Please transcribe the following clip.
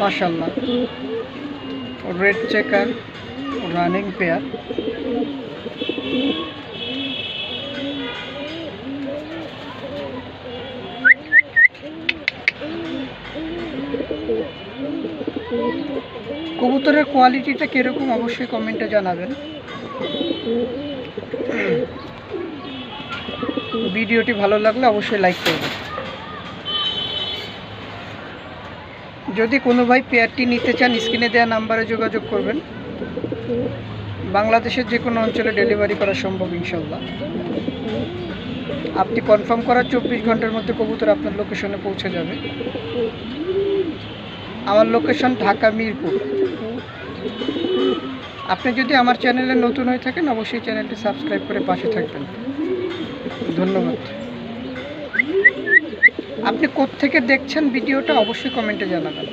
মাসাল্লাহ red checker running pair কবুতরের কোয়ালিটিটা কীরকম অবশ্যই কমেন্টে জানাবেন। ভিডিওটি ভালো লাগলে অবশ্যই লাইক করবেন যদি কোনো ভাই পেয়ারটি নিতে চান স্ক্রিনে দেওয়া নাম্বারে যোগাযোগ করবেন। বাংলাদেশের যে কোনো অঞ্চলে ডেলিভারি করা সম্ভব ইনশাল্লাহ আপনি কনফার্ম করার চব্বিশ ঘণ্টার মধ্যে কবুতর আপনার লোকেশনে পৌঁছে যাবে। আমার লোকেশন ঢাকা মিরপুর। আপনি যদি আমার চ্যানেলে নতুন হয়ে থাকেন, অবশ্যই চ্যানেলটি সাবস্ক্রাইব করে পাশে থাকবেন। ধন্যবাদ। আপনি কোত্থেকে দেখছেন ভিডিওটা, অবশ্যই কমেন্টে জানাবেন।